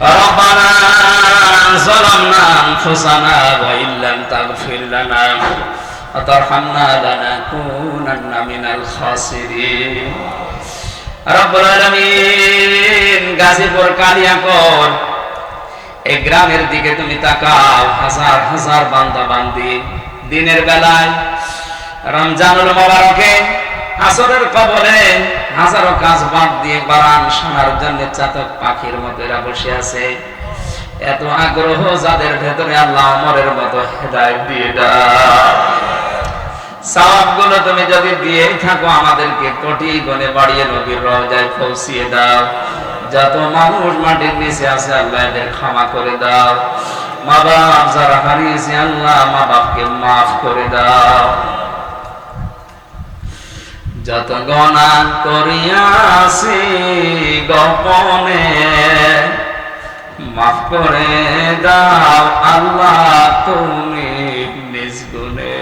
ربنا ظلمنا أنفسنا وإن لم تغفر لنا وترحمنا لنكونن من الخاسرين رب العالمين গাজীপুর কালিয়াকর এই গ্রামের দিকে তুমি তাকাও হাজার হাজার বান্দা বান্দি দিনের বেলায় রমজানুল মোবারকে আসরের কবলে হাজারো কাজ বাদ দিয়ে বারান শোনার জন্য চাতক পাখির মতো এরা বসে আছে। এত আগ্রহ যাদের ভেতরে আল্লাহ অমরের মতো হেদায়ত দিয়ে সবগুলো তুমি যদি দিয়েই থাকো, আমাদেরকে কোটি গনে বাড়িয়ে নবীর রওজায় পৌঁছিয়ে দাও। যত মানুষ মাটির নিচে আছে, আল্লাহ এদের ক্ষমা করে দাও। মা বাপ যারা হারিয়েছে, আল্লাহ মা বাপকে মাফ করে দাও। যত গণা করিয়াছি গোপনে, মাফ করে দাও আল্লাহ তুমি নিজ গুণে।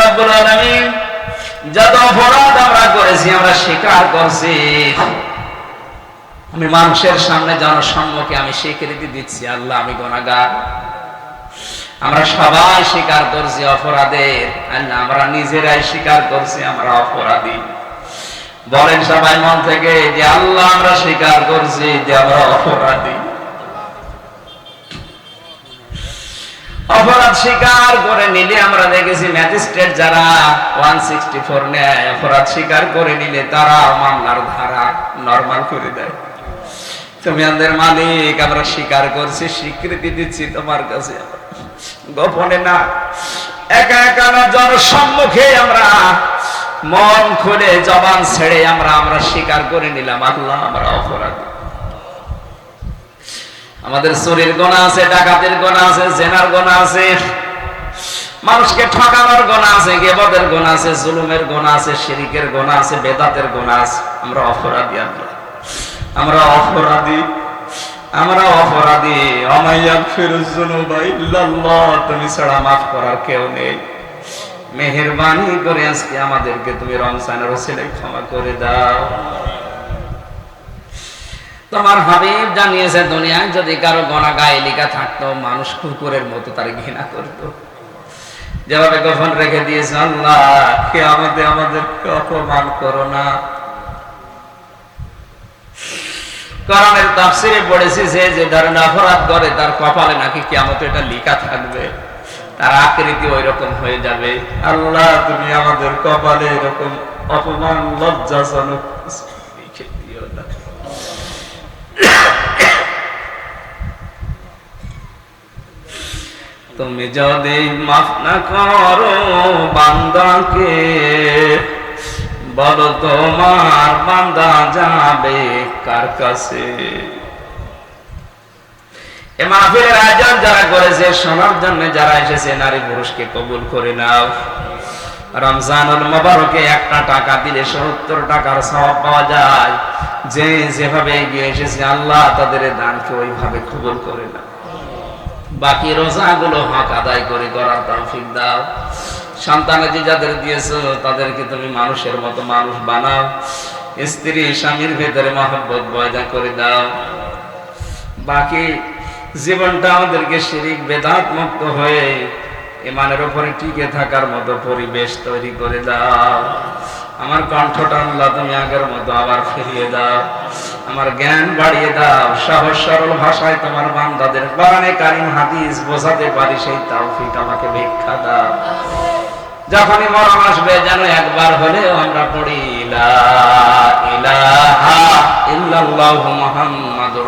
রব্বুল আলামিন যত অপরাধ আমরা করেছি, আমরা স্বীকার করছি। আমি মানুষের সামনে জনসম্মুখে আমি স্বীকৃতি দিচ্ছি, আল্লাহ আমি গুনাহগার। আমরা সবাই স্বীকার করছি অপরাধের। আল্লাহ আমরা নিজেরাই স্বীকার করছি, আমরা অপরাধী। বলেন সবাই মন থেকে যে আল্লাহ আমরা স্বীকার করছি যে আমরা অপরাধী। অপরাধ স্বীকার করে নিলে আমরা দেখেছি ম্যাজিস্ট্রেট যারা ওয়ান সিক্সটি ফোর নেয়, অপরাধ স্বীকার করে নিলে তারা মামলার ধারা নর্মাল করে দেয়। তুমি আমাদের মালিক, আমরা স্বীকার করছি, স্বীকৃতি দিচ্ছি তোমার কাছে। গোপনে না। একা একা না জনসম্মুখে আমরা। মন খুলে, জবান ছেড়ে আমরা আমরা স্বীকার করে নিলাম, আল্লাহ আমরা অপরাধী। আমাদের চুরির গোনা আছে, ডাকাতের গোনা আছে, জেনার গোনা আছে, মানুষকে ঠকানোর গোনা আছে, গেবদের গোনা আছে, জুলুমের গোনা আছে, শিরিকের গোনা আছে, বেদাতের গোনা আছে। আমরা অপরাধী আমরা আমরা অপরাধী। আমরা অপরাধী ফিরুজুনুবা ইল্লাল্লাহ, তুমি ছাড়া মাফ করার কেউ নেই। মেহেরবানি করে আজকে আমাদেরকে তুমি রমজানের ওসিলে ক্ষমা করে দাও। তোমার হাবিব জানিয়েছে, দুনিয়ায় যদি কারও গণা গায়ে লিখা থাকতো, মানুষ কুকুরের মতো তার ঘৃণা করত। যেভাবে গোপন রেখে দিয়েছে আল্লাহ, কে আমাদের, আমাদেরকে অপমান করো না। কোরআনের তাফসিরে পড়েছি, যে যে ধরনের অপরাধ করে তার কপালে নাকি কিয়ামতে এটা লিখা থাকবে, তার আকৃতি ওই রকম হয়ে যাবে। আল্লাহ, তুমি আমাদের কপালে এরকম অপমান, লজ্জাজনক তুমি যদি মাফ না করো বান্দাকে বলো তোমার বান্দা যাবে কার কাছে? এ মাহফিলের আয়োজন যারা করেছে, শোনার জন্য যারা এসেছে, নারী পুরুষকে কবুল করে নাও। রমজানুল মোবারকে একটা টাকা দিলে সত্তর টাকার সওয়াব পাওয়া যায়। যে যেভাবে এগিয়ে এসেছে, আল্লাহ তাদের দানকে ওইভাবে কবুল করে নাও। বাকি রোজাগুলো হক আদায় করে করার তৌফিক দাও। সন্তানাদি যাদের দিয়েছ, তাদেরকে তুমি মানুষের মতো মানুষ বানাও। স্ত্রী, স্বামীর ভেতরে মহব্বত বয়দা করে দাও। বাকি জীবনটা আমাদেরকে শিরিক, বেদাত মুক্ত হয়ে ইমানের উপরে টিকে থাকার মতো পরিবেশ তৈরি করে দাও। আমার কণ্ঠটা আল্লাহ তুমি আগের মতো আবার ফিরিয়ে দাও। আমার জ্ঞান বাড়িয়ে দাও। সহজ, সরল ভাষায় তোমার বান্দাদের কোরআনে কারিম হাদিস বোঝাতে পারি, সেই তৌফিক আমাকে ভিক্ষা দাও। যখনই মরণ আসবে যেন একবার হলে আমরা পড়ি ইলা ইলাহা ইল্লাল্লাহু মুহাম্মাদ